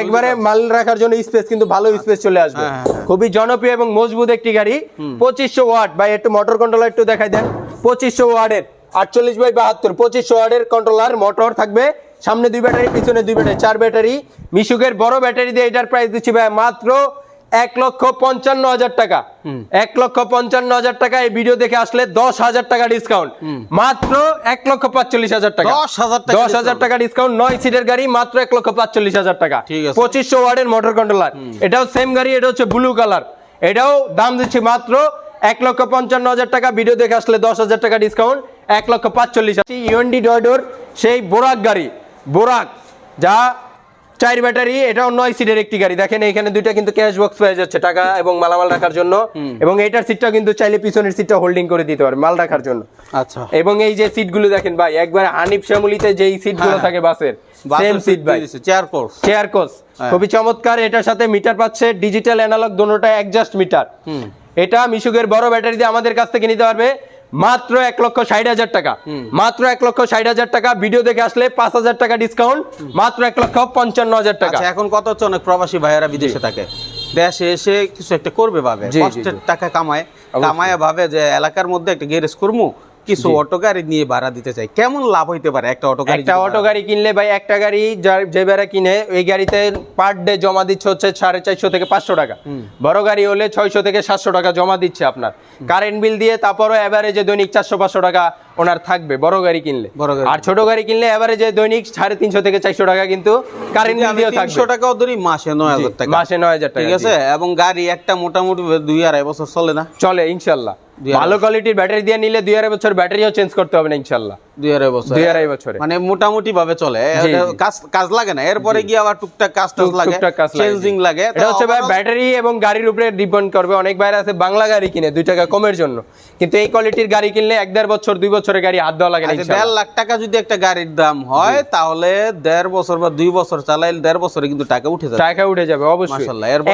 A: একবারে মাল রাখার জন্য স্পেস কিন্তু ভালো স্পেস চলে আসবে।
B: হ্যাঁ, হ্যাঁ,
A: খুবই জনপ্রিয় এবং মজবুত একটি গাড়ি। পঁচিশশো ওয়াট। ভাই একটু মোটর কন্ট্রোলার একটু দেখাই দেন। পঁচিশশো ওয়ার্ডের আটচল্লিশ বাই বাহাত্তর। পঁচিশশো ওয়ার্ডের কন্ট্রোলার মোটর থাকবে। সামনে দুই ব্যাটারি পিছনে দুই ব্যাটারি চার ব্যাটারি। মিশুকের বড় ব্যাটারি দিয়ে এটার প্রাইস দিচ্ছি ভাই মাত্র এক লক্ষ পঞ্চান্ন হাজার টাকা। এক লক্ষ পঞ্চান্ন হাজার টাকা এই ভিডিও দেখে আসলে দশ হাজার টাকা ডিসকাউন্ট মাত্র এক লক্ষ পাঁচচল্লিশ হাজার টাকা।
B: দশ হাজার টাকা
A: দশ হাজার টাকা ডিসকাউন্ট নয় সিটের গাড়ি মাত্র এক লক্ষ পাঁচচল্লিশ হাজার টাকা। পঁচিশশো ওয়ার্ডের মোটর কন্ট্রোলার এটাও সেম গাড়ি এটা হচ্ছে ব্লু কালার এটাও দাম দিচ্ছি মাত্র এক লক্ষ পঞ্চান্ন হাজার টাকা। ভিডিও দেখে আসলে দশ হাজার টাকা ডিসকাউন্ট এক লক্ষ পাঁচচল্লিশ ইউএনডি ডয়ডোর সেই বোরাক গাড়ি। বোরাক যা চার ব্যাটারি এটাও নয় সিটের একটি গাড়ি। দেখেন এখানে দুইটা কিন্তু ক্যাশ বক্স পেয়ে যাচ্ছে টাকা এবং মালামাল রাখার জন্য। এবং এটার সিটটা কিন্তু চাইলে পিছনের সিটটা হোল্ডিং করে দিতে পারে মাল রাখার জন্য।
B: আচ্ছা।
A: এবং এই যে সিটগুলো দেখেন ভাই একবার হানিফ শ্যামলিতে যেই সিটগুলো
B: হ্যাঁ।
A: থাকে বাসের সেম সিট ভাই।
B: চেয়ার কোর্স
A: চেয়ার
B: হ্যাঁ।
A: খুবই চমৎকার এটার সাথে মিটার পাচ্ছে ডিজিটাল অ্যানালগ দুটোটা অ্যাডজাস্ট মিটার এটা মিশুকের বড় ব্যাটারি দিয়ে আমাদের কাছ থেকে নিতে পারবে। মাত্র এক লক্ষ ষাট হাজার টাকা। মাত্র এক লক্ষ ষাট হাজার টাকা। ভিডিও দেখে আসলে পাঁচ হাজার টাকা ডিসকাউন্ট মাত্র এক লক্ষ পঞ্চান্ন হাজার টাকা।
B: আচ্ছা এখন কত হচ্ছে? অনেক প্রবাসী ভাইয়েরা বিদেশে থাকে। দেশে এসে কিছু একটা করবে ভাবে। কষ্টের টাকা কামায়। কামায় ভাবে যে এলাকার মধ্যে একটা গ্যারেজ করব কিছু অটো গাড়ি নিয়ে ভাড়া দিতে চাই। কেমন লাভ হইতে পারে একটা অটো গাড়ি
A: একটা অটো গাড়ি কিনলে ভাই একটা গাড়ি যে বেড়া কিনে ওই গাড়িতে পার ডে জমা দিচ্ছে হচ্ছে সাড়ে চারশো থেকে পাঁচশো টাকা। বড় গাড়ি হলে ছয়শো থেকে সাতশো টাকা জমা দিচ্ছে আপনার। কারেন্ট বিল দিয়ে তারপরও এভারেজে দৈনিক চারশো পাঁচশো টাকা ওনার থাকবে বড় গাড়ি কিনলে।
B: বড় গাড়ি।
A: আর ছোট গাড়ি কিনলে এভারেজে দৈনিক সাড়ে তিনশো থেকে চারশো টাকা কিন্তু কারেন্ট বিল
B: আমি
A: দিয়েও
B: তিনশো
A: থাকবে
B: টাকাও ধরি মাসে নয় হাজার টাকা।
A: মাসে নয় হাজার টাকা
B: ঠিক আছে? এবং গাড়ি একটা মোটামুটি দুই আড়াই বছর চলে না?
A: চলে ইনশাল্লাহ। ভালো কোয়ালিটির ব্যাটারি দিয়ে নিলে দুই আড়াই বছর ব্যাটারিও চেঞ্জ করতে হবে না ইনশাল্লাহ।
B: দুই আড়াই বছর।
A: দুই আড়াই বছরে।
B: মানে মোটামুটি ভাবে চলে। কাজ কাজ লাগে না। এরপরে গিয়ে আবার টুকটাক কাজ টাজ লাগে চেঞ্জিং লাগে
A: এটা হচ্ছে ভাই ব্যাটারি এবং গাড়ির উপরে ডিপেন্ড করবে। অনেক বাইরে আছে বাংলা গাড়ি কিনে দুই টাকা কমের জন্য। কিন্তু এই কোয়ালিটির গাড়ি কিনলে এক দেড় বছর দুই বছরের গাড়ি হাত দেওয়া লাগে না
B: আচ্ছা, দেড় লাখ টাকা যদি একটা গাড়ির দাম হয় তাহলে দেড় বছর বা দুই বছর চালাইলে দেড় বছরে কিন্তু টাকা উঠে যাবে।
A: টাকা উঠে যাবে অবশ্যই।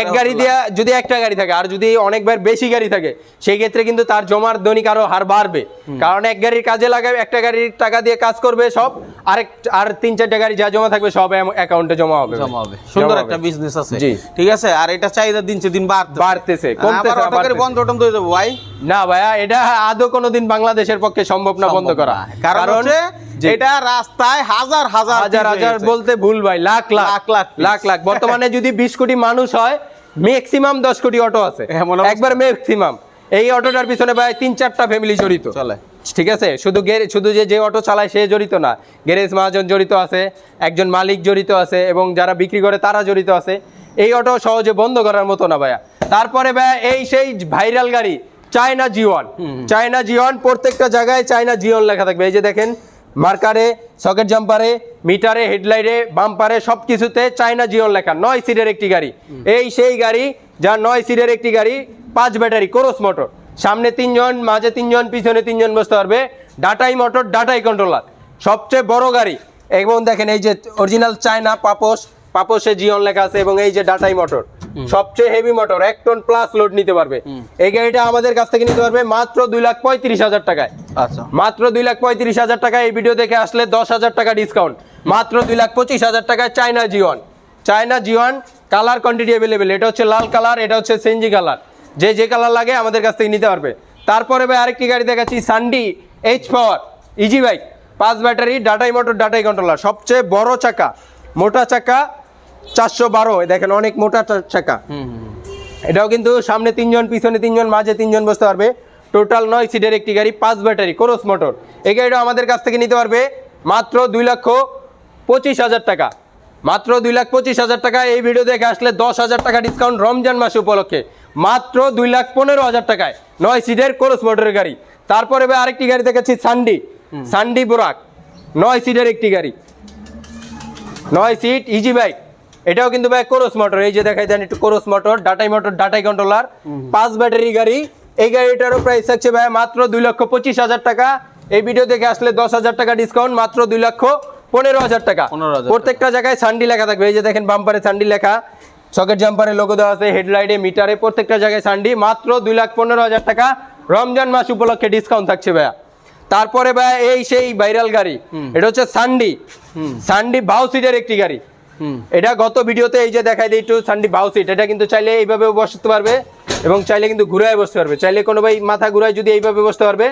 A: এক গাড়ি দিয়া যদি একটা গাড়ি থাকে আর যদি অনেকবার বেশি গাড়ি থাকে সেই ক্ষেত্রে কিন্তু তার জমার দৈনিক আরও হার বাড়বে। কারণ এক গাড়ির কাজে লাগাবে একটা গাড়ির টাকা দিয়ে কাজ করবে সব আরেক আর তিন চারটা গাড়ি যা জমা থাকবে সব অ্যাকাউন্টে জমা হবে।
B: জমা হবে। সুন্দর একটা বিজনেস আছে।
A: জি।
B: ঠিক আছে? আর এটা চাহিদা দিনছে দিন
A: বাড়তেছে কমতেছে
B: আবার। বন্ধ হয়ে যাবে ভাই।
A: না ভাইয়া এটা আদৌ কোনোদিন বাংলাদেশের পক্ষে সম্ভব না বন্ধ করা।
B: কারণ এটা রাস্তায় হাজার হাজার
A: হাজার হাজার বলতে ভুল ভাই লাখ লাখ।
B: লাখ লাখ
A: লাখ লাখ। বর্তমানে যদি বিশ কোটি মানুষ হয় ম্যাক্সিমাম দশ কোটি অটো আছে। একবার ম্যাক্সিমাম এই অটোটার পিছনে ভাই তিন চারটা ফ্যামিলি জড়িত।
B: চলে।
A: ঠিক আছে? শুধু শুধু যে যে অটো চালায় সে জড়িত না। গ্যারেজ মহাজন জড়িত আছে একজন মালিক জড়িত আছে এবং যারা বিক্রি করে তারা জড়িত আছে। এই অটো সহজে বন্ধ করার মতো না ভাইয়া। তারপরে ভাইয়া এই সেই ভাইরাল গাড়ি চায়না জিওয়ান চায়না জিওয়ান প্রত্যেকটা জায়গায় চায়না জিওন লেখা থাকবে। এই যে দেখেন মার্কারে সকেট জাম্পারে মিটারে হেডলাইটে বাম্পারে সব কিছুতে চায়না জিওন লেখা। নয় সিটের একটি গাড়ি। এই সেই গাড়ি যা নয় সিটের একটি গাড়ি পাঁচ ব্যাটারি কোরস মোটর। সামনে তিনজন মাঝে তিনজন পিছনে তিনজন বসতে পারবে। ডাটাই মোটর ডাটাই কন্ট্রোলার সবচেয়ে বড় গাড়ি। এবং দেখেন এই যে অরিজিনাল চায়না পাপোস পাপোসে জিওন লেখা আছে এবং এই যে ডাটাই মোটর সবচেয়ে হেভি মোটর এক টন প্লাস লোড নিতে পারবে। এই গাড়িটা আমাদের কাছ থেকে নিতে পারবে মাত্র দুই লাখ পঁয়ত্রিশ হাজার টাকায়।
B: আচ্ছা।
A: মাত্র দুই লাখ পঁয়ত্রিশ হাজার টাকায় এই ভিডিও দেখে আসলে দশ হাজার টাকা ডিসকাউন্ট মাত্র দুই লাখ পঁচিশ হাজার টাকায় চায়না জিওন চায়না জিওন কালার কোয়ান্টিটি অ্যাভেলেবেল এটা হচ্ছে লাল কালার এটা হচ্ছে সেনজি কালার যে যে কালার লাগে আমাদের কাছ থেকে নিতে পারবে। তারপরে ভাই আরেকটি গাড়ি দেখাচ্ছি সানডি এইচ পাওয়ার ইজি বাইক পাঁচ ব্যাটারি ডাটাই মোটর ডাটাই কন্ট্রোলার সবচেয়ে বড় চাকা মোটা চাকা চারশো বারো। দেখেন অনেক মোটা চাকা। এটাও কিন্তু সামনে তিনজন পিছনে তিনজন মাঝে তিনজন বসতে পারবে। টোটাল নয় সিটের একটি গাড়ি পাঁচ ব্যাটারি কোরস মোটর এই গাড়িটা আমাদের কাছ থেকে নিতে পারবে মাত্র দুই লক্ষ পঁচিশ হাজার টাকা। মাত্র দুই লাখ পঁচিশ হাজার টাকা। এই ভিডিও দেখে আসলে দশ হাজার টাকা ডিসকাউন্ট রমজান মাস উপলক্ষে। মাত্র দুই লাখ পনেরো হাজার টাকায়। নয় সিটের কোরস মোটরের গাড়ি। তারপরে ভাই আরেকটি গাড়ি দেখাচ্ছি সান্ডি সান্ডি বোরাক নয় সিটের একটি গাড়ি। নয় সিট ইজি বাইক এটাও কিন্তু ভাই কোরস মোটর এই যে দেখাই দেন একটু কোরস মোটর ডাটাই মোটর ডাটাই কন্ট্রোলার পাঁচ ব্যাটারি গাড়ি। এই গাড়িটারও প্রাইস থাকছে ভাই মাত্র দুই লক্ষ পঁচিশ হাজার টাকা। এই ভিডিও দেখে আসলে দশ হাজার টাকা ডিসকাউন্ট মাত্র দুই লক্ষ পনেরো হাজার টাকা।
B: 15,000
A: প্রত্যেকটা জায়গায় সান্ডি লেখা থাকবে। এই যে দেখেন বাম্পারে সান্ডি লেখা। সকেট জাম্পারে লোগো দেওয়া আছে হেডলাইটে মিটারে প্রত্যেকটা জায়গায় সান্ডি মাত্র দুই লাখ পনেরো হাজার টাকা। রমজান মাস উপলক্ষে ডিসকাউন্ট থাকছে ভাইয়া। তারপরে ভাইয়া এই সেই ভাইরাল গাড়ি এটা হচ্ছে সান্ডি সান্ডি বাউ সিটের একটি গাড়ি। এটা গত ভিডিওতে এই যে দেখাই দিই একটু সান্ডি বাউ সিট এটা কিন্তু চাইলে এইভাবেও বসতে পারবে এবং চাইলে কিন্তু ঘুরায় বসতে পারবে। চাইলে কোনো ভাই মাথা ঘুরায় যদি এইভাবে বসতে পারবে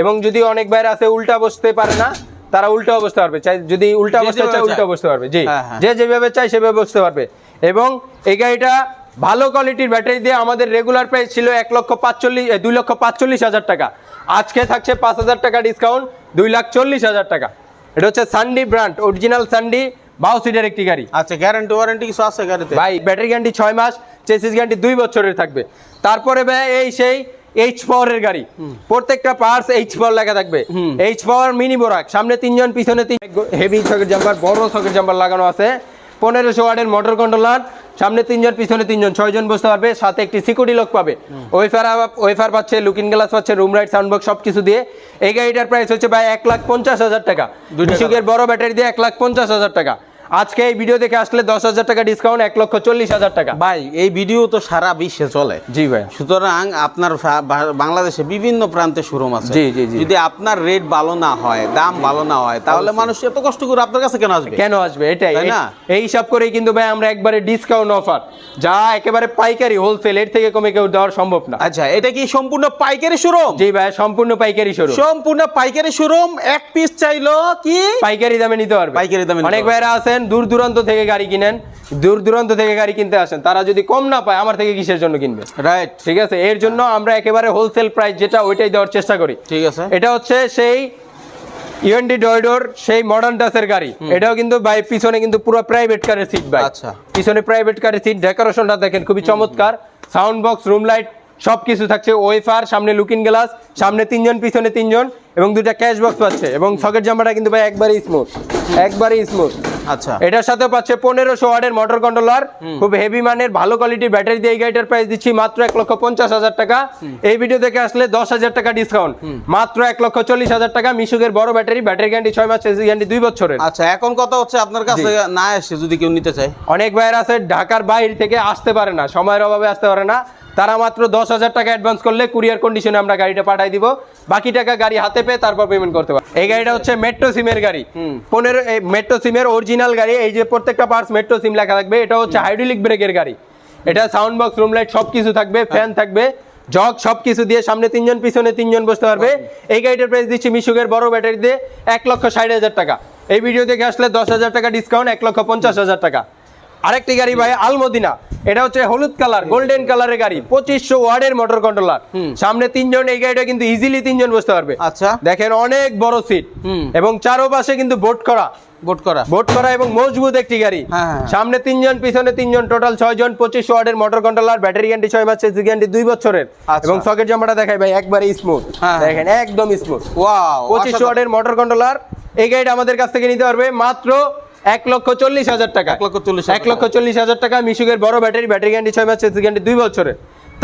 A: এবং যদি অনেক বাইরে আছে উল্টা বসতে পারে না তারা উল্টাও অবস্থা পারবে। চাই যদি উল্টা
B: অবস্থা
A: চায় উল্টা। বসতে পারবে। জি।
B: হ্যাঁ, হ্যাঁ।
A: যে যেভাবে চাই সেভাবে বসতে পারবে। এবং এই গাড়িটা ভালো কোয়ালিটির ব্যাটারি দিয়ে আমাদের রেগুলার প্রাইস ছিল এক লক্ষ পাঁচচল্লিশ দুই লক্ষ পাঁচচল্লিশ হাজার টাকা। আজকে থাকছে পাঁচ হাজার টাকা ডিসকাউন্ট দুই লাখ চল্লিশ হাজার টাকা। এটা হচ্ছে সান্ডি ব্র্যান্ড অরিজিনাল সান্ডি বাউ সিটের একটি গাড়ি।
B: আচ্ছা গ্যারান্টি ওয়ারেন্টি কিছু আছে গাড়িতে?
A: ভাই ব্যাটারি গ্যারান্টি ছয় মাস চেসিস গ্যারান্টি দুই বছরের থাকবে। তারপরে ভাই এই সেই এইচ পাওয়ারের গাড়ি। প্রত্যেকটা পার্টস এইচ পাওয়ার লেখা থাকবে। এইচ পাওয়ার মিনি বোরাক সামনে তিনজন পিছনে তিন হেভি সকেট জাম্পার বড় সকেট জাম্পার লাগানো আছে। পনেরোশো ওয়ার্ডের মোটর কন্ট্রোলার সামনে তিনজন পিছনে তিনজন ছয়জন বসতে পারবে। সাথে একটি সিকিউরিটি লক পাবে। ওয়েফার ওয়েফার পাচ্ছে লুকিং গ্লাস পাচ্ছে রুম রাইট সাউন্ড বক্স সব কিছু দিয়ে। এই গাড়িটার প্রাইস হচ্ছে ভাই এক লাখ পঞ্চাশ হাজার টাকা।
B: দুইটা
A: বিশুকের বড় ব্যাটারি দিয়ে এক লাখ পঞ্চাশ হাজার টাকা। আজকে এই ভিডিও দেখে আসলে দশ হাজার টাকা ডিসকাউন্ট এক লক্ষ চল্লিশ হাজার টাকা।
B: ভাই এই ভিডিও তো সারা বিশ্বে চলে।
A: জি ভাই।
B: সুতরাং আপনার বাংলাদেশে বিভিন্ন প্রান্তে শোরুম আছে।
A: জি, জি।
B: যদি আপনার রেট ভালো না হয় দাম ভালো না হয় তাহলে মানুষ এত কষ্ট করে আপনার কাছে কেন আসবে?
A: কেন আসবে? এটাই।
B: না?
A: এই হিসাব করেই কিন্তু ভাই আমরা একবারে ডিসকাউন্ট অফার যা একেবারে পাইকারি হোলসেল এর থেকে কমে কেউ দেওয়ার সম্ভব না।
B: আচ্ছা এটা কি সম্পূর্ণ পাইকারি শোরুম
A: জি ভাই সম্পূর্ণ পাইকারি শুরু
B: সম্পূর্ণ পাইকারি শোরুম এক পিস চাইলো কি?
A: পাইকারি দামে নিতে পারবে।
B: পাইকারি দামে
A: অনেক ভাইরা আছেন দূর দূরান্ত থেকে গাড়ি কিনেন দূর দূরান্ত থেকে গাড়ি কিনতে আসেন তারা যদি কম না পায় আমার থেকে কিসের জন্য কিনবে?
B: রাইট
A: ঠিক আছে? এর জন্য আমরা একেবারে হোলসেল প্রাইস যেটা ওইটাই দেওয়ার চেষ্টা করি।
B: ঠিক আছে।
A: এটা হচ্ছে সেই ইউএনডি ডয়ডোর সেই মডার্ন টাসের গাড়ি। এটাও কিন্তু বাই পিছনে কিন্তু পুরো প্রাইভেট কারের সিট বাই
B: আচ্ছা।
A: পিছনে প্রাইভেট কারের সিট ডেকোরেশনটা দেখেন খুবই চমৎকার। সাউন্ড বক্স রুম লাইট সব কিছু থাকছে ওয়েফার সামনে লুকিং গ্লাস সামনে তিনজন পিছনে তিনজন এবং দুইটা ক্যাশ বক্স পাচ্ছে এবং সকেট জামাটা কিন্তু ভাই একবারই স্মুথ একবারই স্মুথ
B: আচ্ছা।
A: এটার সাথে পাচ্ছে পনেরোশো ওয়ার্ডের মোটর কন্ট্রোলার খুব হেভি মানের ভালো কোয়ালিটির ব্যাটারি দিয়ে এই গাড়িটার প্রাইস দিচ্ছি মাত্র এক লক্ষ পঞ্চাশ হাজার টাকা। এই ভিডিও দেখে আসলে দশ হাজার টাকা ডিসকাউন্ট মাত্র এক লক্ষ চল্লিশ হাজার টাকা মিশুকের বড় ব্যাটারি ব্যাটারি গ্যারান্টি ছয় মাস এসি গ্যারান্টি দুই বছরের।
B: আচ্ছা এখন কথা হচ্ছে আপনার কাছে না এসে যদি কেউ নিতে চায়।
A: অনেক ভাইয়ের আছে ঢাকার বাইরে থেকে আসতে পারে না সময়ের অভাবে আসতে পারে না। তারা মাত্র দশ হাজার টাকা অ্যাডভান্স করলে কুরিয়ার কন্ডিশনে আমরা গাড়িটা পাঠাই দিব। বাকি টাকা গাড়ি হাতে পেয়ে তারপর পেমেন্ট করতে পারবে। এই গাড়িটা হচ্ছে মেট্রো সিমের গাড়ি। পনেরো মেট্রো সিমের অরিজিনাল গাড়ি এই যে প্রত্যেকটা পার্টস মেট্রো সিম লেখা থাকবে। এটা হচ্ছে হাইড্রোলিক ব্রেকের গাড়ি। এটা সাউন্ড বক্স রুম লাইট সব কিছু থাকবে ফ্যান থাকবে জগ সব কিছু দিয়ে সামনে তিনজন পিছনে তিনজন বসতে পারবে। এই গাড়িটার প্রাইস দিচ্ছি মিশুকের বড় ব্যাটারি দিয়ে এক লক্ষ ষাট হাজার টাকা। এই ভিডিও দেখে আসলে দশ হাজার টাকা ডিসকাউন্ট এক লক্ষ পঞ্চাশ হাজার টাকা। আরেকটি গাড়ি ভাই আলমদিনা। এটা হচ্ছে হলুদ কালার গোল্ডেন কালারের গাড়ি পঁচিশশো ওয়ার্ডের মোটর কন্ট্রোলার সামনে তিনজন এই গাড়িটা কিন্তু ইজিলি তিনজন বসতে পারবে।
B: আচ্ছা।
A: দেখেন অনেক বড় সিট। এবং চারোপাশে কিন্তু বোট করা।
B: বোট করা।
A: বোট করা এবং মজবুত একটি গাড়ি।
B: হ্যাঁ, হ্যাঁ।
A: সামনে তিনজন পিছনে তিনজন টোটাল পঁচিশ ওয়ার্ডের মোটর কন্ট্রোলার ব্যাটারি ছয় মাস দুই বছরের।
B: আচ্ছা।
A: এবং সকেট দেখাই ভাই একবারে স্মুথ
B: হ্যাঁ।
A: দেখেন একদম স্মুথ
B: ওয়াও
A: পঁচিশ ওয়ার্ডের মোটর কন্ট্রোলার এই গাড়িটা আমাদের কাছ থেকে নিতে পারবে মাত্র এক লক্ষ চল্লিশ হাজার টাকা।
B: এক লক্ষ চল্লিশ
A: এক লক্ষ চল্লিশ হাজার টাকা মিশুকের বড় ব্যাটারি ব্যাটারি গ্যারান্টি ছয় মাস গ্যারান্টি দুই বছরে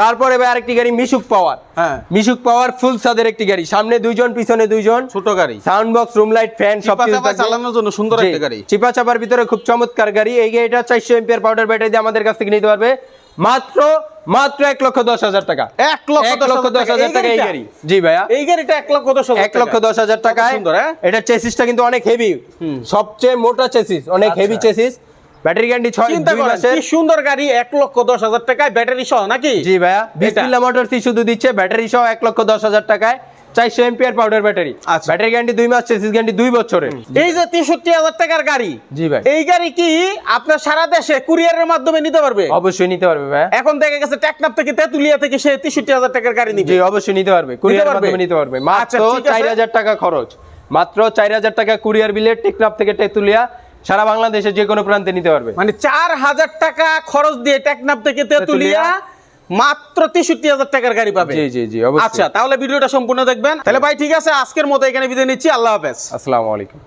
A: তারপরে ভাই আরেকটি গাড়ি মিশুক পাওয়ার।
B: হ্যাঁ।
A: মিশুক পাওয়ার ফুল সাদের একটি গাড়ি। সামনে দুইজন পিছনে দুইজন।
B: ছোট গাড়ি।
A: Sound box room light fan সব কিছু
B: চালানোর জন্য সুন্দর একটা গাড়ি।
A: চিপা চাপার ভিতরে খুব চমৎকার গাড়ি। এই গাড়িটা চারশো এমপিয়ার পাউডার ব্যাটারি দিয়ে আমাদের কাছ থেকে নিতে পারবে। মাত্র মাত্র এক লক্ষ দশ হাজার টাকা।
B: এক লক্ষ
A: লক্ষ দশ হাজার টাকা এই গাড়ি। জি ভাইয়া।
B: এই গাড়িটা এক লক্ষ দশ
A: এক লক্ষ দশ হাজার টাকায়
B: সুন্দর, হ্যাঁ?
A: এটা চেসিসটা কিন্তু অনেক হেভি। সবচেয়ে মোটা চেসিস অনেক
B: আচ্ছা।
A: Heavy chassis. ব্যাটারি গ্যারান্টি ছয়
B: চিন্তা করেন কি সুন্দর গাড়ি এক লক্ষ দশ হাজার টাকায় ব্যাটারি সহ নাকি?
A: জি ভাইয়া। বিসমিল্লাহ মোটরস শুধু দিচ্ছে ব্যাটারি সহ এক লক্ষ দশ হাজার টাকায়। চারশো পাউডার ব্যাটারি
B: আচ্ছা।
A: ব্যাটারি গ্যারান্টি দুই মাস চেসিস গ্যারান্টি দুই বছরের।
B: এই যে তেষট্টি হাজার টাকার গাড়ি
A: জি ভাই।
B: এই গাড়ি কি আপনার সারা দেশে কুরিয়ারের মাধ্যমে নিতে পারবে?
A: অবশ্যই নিতে পারবে ভাইয়া
B: এখন দেখা গেছে টেকনাপ থেকে তেতুলিয়া থেকে সে তেষট্টি হাজার টাকার গাড়ি নিবে।
A: অবশ্যই নিতে পারবে। কুরিয়ার
B: পারবে?
A: মাধ্যমে নিতে পারবে।
B: আচ্ছা,
A: মাত্র চার হাজার টাকা খরচ। মাত্র চার হাজার টাকা কুরিয়ার বিলে টেকনাফ থেকে টেতুলিয়া সারা বাংলাদেশে যে কোনো প্রান্তে নিতে পারবে।
B: মানে চার হাজার টাকা খরচ দিয়ে টেকনাপ থেকে তেতুলিয়া মাত্র তেষট্টি হাজার টাকার গাড়ি পাবে।
A: জি জি জি
B: আচ্ছা তাহলে ভিডিওটা সম্পূর্ণ দেখবেন। তাহলে ভাই ঠিক আছে আজকের মতো এখানে বিদায় নিচ্ছি। আল্লাহ হাফেজ।
A: আসসালামু আলাইকুম।